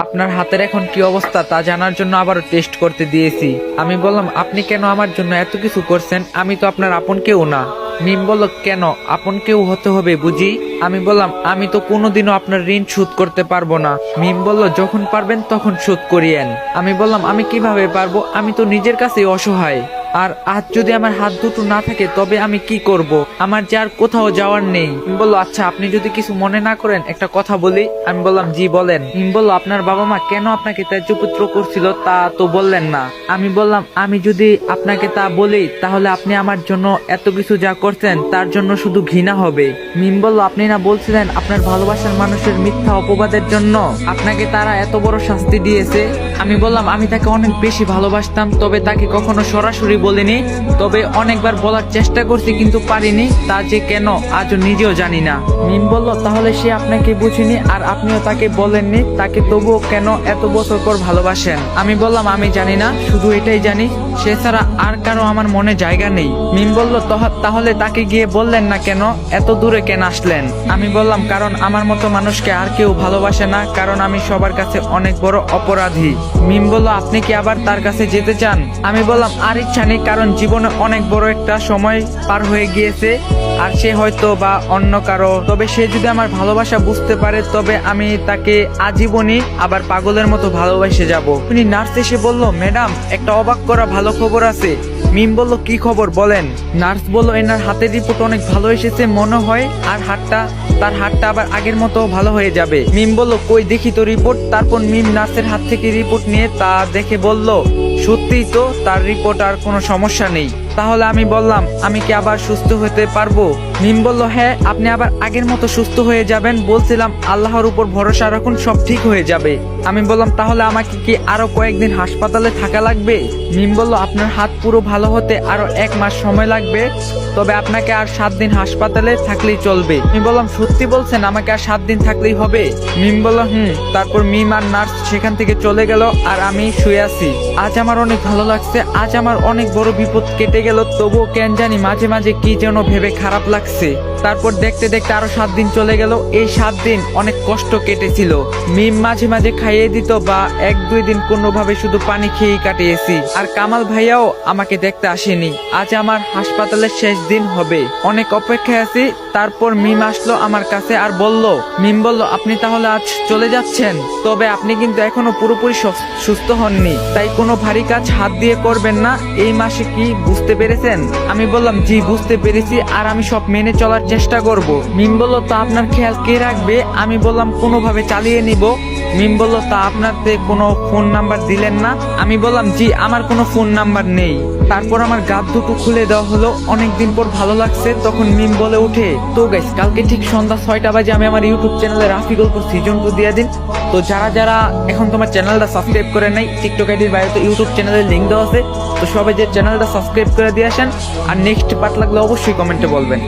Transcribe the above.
আপনার হাতের এখন কি অবস্থা তা জানার জন্য আবারও টেস্ট করতে দিয়েছি। আমি বললাম, আপনি কেন আমার জন্য এত কিছু করছেন? আমি তো আপনার আপন কেউ না। মিম বলল, কেন? আপন কেউ হতে হবে বুঝি? আমি বললাম, আমি তো কোনোদিনও আপনার ঋণ শোধ করতে পারব না। মিম বলল, যখন পারবেন তখন শোধ করিয়েন। আমি বললাম, আমি কীভাবে পারব? আমি তো নিজের কাছেই অসহায়। আর আজ যদি আমার হাত দুটো না থাকে, তবে আমি কি করব? আমার যে আর কোথাও যাওয়ার নেই। বলল আচ্ছা আপনি যদি কিছু মনে না করেন, একটা কথা বলি। আমি বললাম, জি, বলেন। হিম বলল, আপনার বাবা মা কেন আপনাকে ত্যায্যপুত্র করছিল তা তো বললেন না? আমি বললাম, আমি যদি আপনাকে তা বলি, তাহলে আপনি আমার জন্য এত কিছু যা করছেন, তার জন্য শুধু ঘৃণা হবে। মিম বলল, আপনি না বলছিলেন আপনার ভালোবাসার মানুষের মিথ্যা অপবাদের জন্য আপনাকে তারা এত বড় শাস্তি দিয়েছে? আমি বললাম, আমি তাকে অনেক বেশি ভালোবাসতাম, তবে তাকে কখনো সরাসরি বলিনি, তবে অনেকবার বলার চেষ্টা করছি কিন্তু পারিনি, তা যে কেন আজ নিজেও জানি না। মিম বলল, তাহলে সে আপনাকে বুঝিনি আর আপনিও তাকে বলেননি, তাকে তবুও কেন এত বছর পর ভালোবাসেন? আমি বললাম, আমি জানি না, শুধু এটাই জানি সে ছাড়া আর কারও আমার মনে জায়গা নেই। মিম বলল, "তহ- তাহলে তাকে গিয়ে বললেন না কেন? এত দূরে কেন আসলেন? আমি বললাম, কারণ আমার মতো মানুষকে আর কেউ ভালোবাসে না, কারণ আমি সবার কাছে অনেক বড় অপরাধী। মিম বলল, আপনি কি আবার তার কাছে যেতে চান? আমি বললাম, আর ইচ্ছা নেই, কারণ জীবনে অনেক বড় একটা সময় পার হয়ে গিয়েছে, আর সে হয়তো বা অন্য কারও। তবে সে যদি আমার ভালোবাসা বুঝতে পারে, তবে আমি তাকে আজীবনই আবার পাগলের মতো ভালোবেসে যাব। উনি নার্স এসে বলল, ম্যাডাম, একটা অবাক করা খবর আছে। মিম বলল, কি খবর? বলেন। নার্স বলল, এনার হাতের রিপোর্ট অনেক ভালো এসেছে, মনে হয় আর হাতটা, তার হাতটা আবার আগের মতো ভালো হয়ে যাবে। মিম বলল, কই দেখি তো রিপোর্ট। তারপর মিম নার্সের হাত থেকে রিপোর্ট নিয়ে তা দেখে বলল, সত্যিই তো, তার রিপোর্ট আর কোনো সমস্যা নেই। তাহলে আমি বললাম, আমি কি আবার সুস্থ হতে পারব? মিম বলল হ্যাঁ আপনি আবার আগের মতো সুস্থ হয়ে যাবেন। বলছিলাম, আল্লাহর উপর ভরসা রাখুন, সব ঠিক হয়ে যাবে। আমি বললাম, তাহলে আমাকে কি আরও কয়েকদিন হাসপাতালে থাকা লাগবে? মিম বলল, আপনার হাত পুরো ভালো হতে আরও এক মাস সময় লাগবে। তবে আপনাকে আর সাত দিন হাসপাতালে থাকলেই চলবে। আমি বললাম, সত্যি বলছেন, আমাকে আর সাত দিন থাকলেই হবে? মিম বলল, হুম। তারপর মিম আর নার্স সেখান থেকে চলে গেল, আর আমি শুয়ে আছি। আজ আমার অনেক ভালো লাগছে, আজ আমার অনেক বড় বিপদ কেটে গেল, তবুও কেন জানি মাঝে মাঝে কি যেন ভেবে খারাপ লাগছে। তারপর দেখতে দেখতে আরও সাত দিন চলে গেল, এই সাত দিন অনেক কষ্ট কেটেছিল। মিম মাঝে মাঝে খাইয়ে দিত বা এক দুই দিন কোনোভাবে শুধু পানি খেয়েই কাটিয়েছি। আর কামাল ভাইয়াও আমাকে দেখতে আসেনি। আজ আমার হাসপাতালের শেষ দিন হবে। অনেক অপেক্ষায় আছি, তারপর মিম আসলো আমার কাছে আর বলল, মিম বলল, আপনি তাহলে আজ চলে যাচ্ছেন? তবে আপনি কিন্তু এখনও পুরোপুরি সুস্থ হননি। তাই কোনো ভারী কাজ হাত দিয়ে করবেন না, এই মাসে কি বুঝতে পেরেছেন? আমি বললাম, জি, বুঝতে পেরেছি, আর আমি সব মেনে চলার চেষ্টা করব। মিম বলল, তা আপনার খেয়াল কে রাখবে? আমি বললাম, কোনোভাবে চালিয়ে নিব। মিম বলল, তা আপনার কোনো ফোন নাম্বার দিলেন না? আমি বললাম, জি, আমার কোনো ফোন নাম্বার নেই। তারপর আমার গাত দুটো খুলে দেওয়া হলো। অনেকদিন পর ভালো লাগছে। তখন মিম বলে উঠে তো গাইস কালকে ঠিক সন্ধ্যা ছয়টা বাজে আমি আমার ইউটিউব চ্যানেলে রাফি গল্প সিজন টু দিয়ে দিন। তো যারা যারা এখন তোমার চ্যানেলটা সাবস্ক্রাইব করে নাই টিকটক আইডির বাইরে তো ইউটিউব চ্যানেলের লিঙ্ক দেওয়া আছে। তো সবাই যে চ্যানেলটা সাবস্ক্রাইব করে দিয়ে আসেন। আর নেক্সট পার্ট লাগলে অবশ্যই কমেন্টে বলবেন।